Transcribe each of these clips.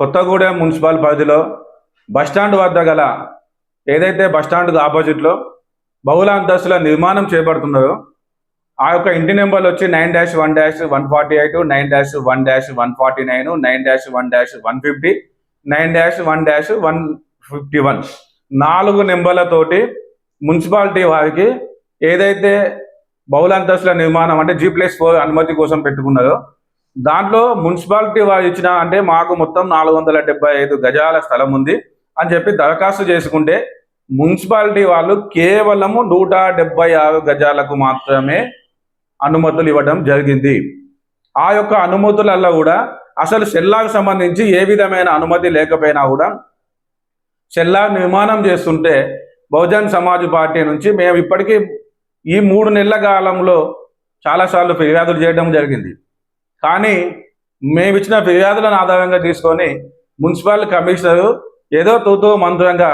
Kothagudem municipal పరిధిలో bus stand వద్ద గల ఏదైతే బస్టాండ్ ఆపోజిట్లో బహుళ అంతస్తుల నిర్మాణం చేపడుతున్నదో ఆ యొక్క ఇంటి నెంబర్లు వచ్చి nine dash one dash one forty eight nine dash one dash one forty nine nine dash one dash one fifty nine dash one dash one fifty one. నాలుగు నెంబర్లతోటి మున్సిపాలిటీ వారికి ఏదైతే బహుళ అంతస్తుల నిర్మాణం అంటే జీ ప్లస్ ఫోర్ అనుమతి కోసం పెట్టుకున్నదో దాంట్లో మున్సిపాలిటీ వారు ఇచ్చిన అంటే మాకు మొత్తం నాలుగు వందల డెబ్బై ఐదు గజాల స్థలం ఉంది అని చెప్పి దరఖాస్తు చేసుకుంటే మున్సిపాలిటీ వాళ్ళు కేవలము నూట డెబ్బై ఆరు గజాలకు మాత్రమే అనుమతులు ఇవ్వడం జరిగింది. ఆ యొక్క అనుమతులలో కూడా అసలు సెల్లాకు సంబంధించి ఏ విధమైన అనుమతి లేకపోయినా కూడా సెల్లా నిర్మాణం చేస్తుంటే బహుజన్ సమాజ్ పార్టీ నుంచి మేము ఇప్పటికీ ఈ మూడు నెలల కాలంలో చాలాసార్లు ఫిర్యాదులు చేయడం జరిగింది. కానీ మేము ఇచ్చిన ఫిర్యాదులను ఆధారంగా తీసుకొని మున్సిపల్ కమిషనర్ ఏదో తూతూ మంత్రంగా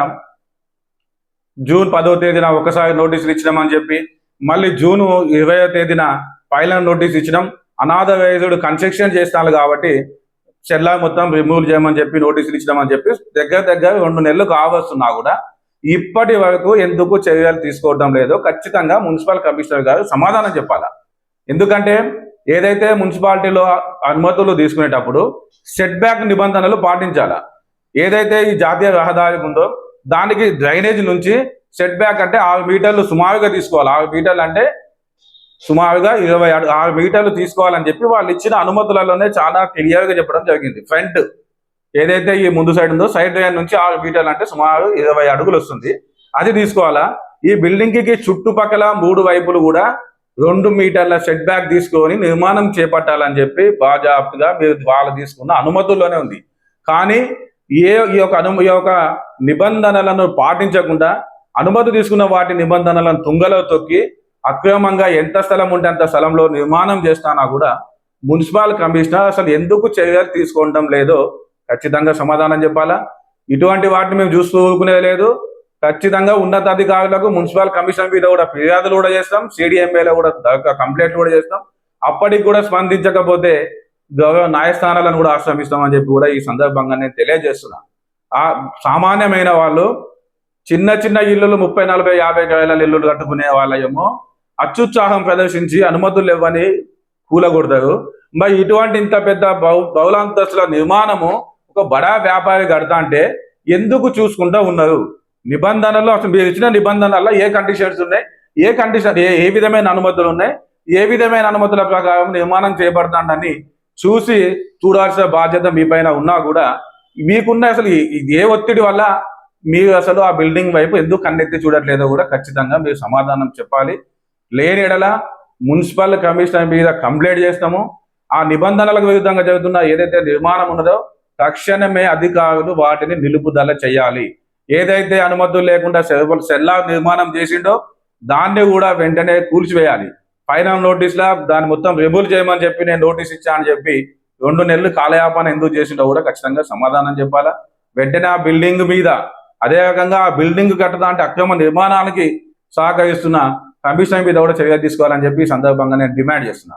జూన్ పదో తేదీన ఒకసారి నోటీసులు ఇచ్చినామని చెప్పి మళ్ళీ జూన్ ఇరవయో తేదీన ఫైనల్ నోటీస్ ఇచ్చినాం. అనాథ వయసుడు కన్స్ట్రక్షన్ చేస్తాను కాబట్టి చెల్లా మొత్తం రిమూవ్ చేయమని చెప్పి నోటీసులు ఇచ్చినామని చెప్పి దగ్గర దగ్గర రెండు నెలలు కావస్తున్నా కూడా ఇప్పటి వరకు ఎందుకు చర్యలు తీసుకోవడం లేదో ఖచ్చితంగా మున్సిపల్ కమిషనర్ గారు సమాధానం చెప్పాలా. ఎందుకంటే ఏదైతే మున్సిపాలిటీలో అనుమతులు తీసుకునేటప్పుడు సెట్ బ్యాక్ నిబంధనలు పాటించాలా? ఏదైతే ఈ జాతీయ రహదారి ఉందో దానికి డ్రైనేజ్ నుంచి సెట్ బ్యాక్ అంటే ఆరు మీటర్లు సుమారుగా తీసుకోవాలి. ఆరు మీటర్లు అంటే సుమారుగా ఇరవై ఆరు మీటర్లు తీసుకోవాలని చెప్పి వాళ్ళు ఇచ్చిన అనుమతులలోనే చాలా క్లియర్గా చెప్పడం జరిగింది. ఫ్రంట్ ఏదైతే ఈ ముందు సైడ్ ఉందో సైడ్ డ్రైన్ నుంచి ఆరు మీటర్లు అంటే సుమారు ఇరవై అడుగులు వస్తుంది. అది తీసుకోవాలా? ఈ బిల్డింగ్కి చుట్టుపక్కల మూడు వైపులు కూడా రెండు మీటర్ల సెట్ బ్యాక్ తీసుకొని నిర్మాణం చేపట్టాలని చెప్పి బాజాప్తుగా మీరు వాళ్ళు తీసుకున్న అనుమతుల్లోనే ఉంది. కానీ ఏ ఈ యొక్క అను ఈ యొక్క నిబంధనలను పాటించకుండా అనుమతి తీసుకున్న వాటి నిబంధనలను తుంగలో తొక్కి అక్రమంగా ఎంత స్థలం ఉంటే అంత స్థలంలో నిర్మాణం చేస్తానా కూడా మున్సిపల్ కమిషనర్ అసలు ఎందుకు చర్యలు తీసుకోవడం లేదో ఖచ్చితంగా సమాధానం చెప్పాలా? ఇటువంటి వాటిని మేము చూస్తూ లేదు. ఖచ్చితంగా ఉన్నతాధికారులకు మున్సిపల్ కమిషన్ మీద కూడా ఫిర్యాదులు కూడా చేస్తాం సిడిఎంఏలో కూడా కంప్లైంట్లు కూడా చేస్తాం. అప్పటికి కూడా స్పందించకపోతే గౌరవ న్యాయస్థానాలను కూడా ఆశ్రమిస్తామని చెప్పి కూడా ఈ సందర్భంగా నేను తెలియజేస్తున్నా. ఆ సామాన్యమైన వాళ్ళు చిన్న చిన్న ఇల్లులు ముప్పై నలభై యాభై వేల ఇల్లులు కట్టుకునే వాళ్ళేమో అత్యుత్సాహం ప్రదర్శించి అనుమతులు ఇవ్వని కూలగొడతారు. మరి ఇటువంటి ఇంత పెద్ద బహు బహుళాంతస్తుల నిర్మాణము ఒక బడా వ్యాపారి కడతా అంటే ఎందుకు చూసుకుంటూ ఉన్నారు? నిబంధనలు అసలు మీరు ఇచ్చిన నిబంధనల్లో ఏ కండిషన్స్ ఉన్నాయి? ఏ కండిషన్ ఏ ఏ విధమైన అనుమతులు ఉన్నాయి? ఏ విధమైన అనుమతుల ప్రకారం నిర్మాణం చేయబడుతుందని చూసి చూడాల్సిన బాధ్యత మీ పైన ఉన్నా కూడా మీకున్న అసలు ఏ ఒత్తిడి వల్ల మీరు అసలు ఆ బిల్డింగ్ వైపు ఎందుకు కన్నెత్తి చూడట్లేదో కూడా ఖచ్చితంగా మీరు సమాధానం చెప్పాలి. లేని ఎడల మున్సిపల్ కమిషనర్ మీద కంప్లైంట్ చేస్తాము. ఆ నిబంధనలకు విరుద్ధంగా జరుగుతున్న ఏదైతే నిర్మాణం ఉన్నదో తక్షణమే అధికారులు వాటిని నిలుపుదల చేయాలి. ఏదైతే అనుమతులు లేకుండా సెల్- సెల్లా నిర్మాణం చేసిండో దాన్ని కూడా వెంటనే కూల్చివేయాలి. ఫైనల్ నోటీస్ లా దాన్ని మొత్తం రిమూవ్ చేయమని చెప్పి నేను నోటీస్ ఇచ్చా అని చెప్పి రెండు నెలలు కాలయాపన ఎందుకు చేసిండో కూడా ఖచ్చితంగా సమాధానం చెప్పాలా. వెంటనే ఆ బిల్డింగ్ మీద అదే రకంగా ఆ బిల్డింగ్ కట్టదా అంటే అక్రమ నిర్మాణానికి సహకరిస్తున్న కమిషన్ మీద కూడా చర్య తీసుకోవాలని చెప్పి ఈ సందర్భంగా నేను డిమాండ్ చేస్తున్నా.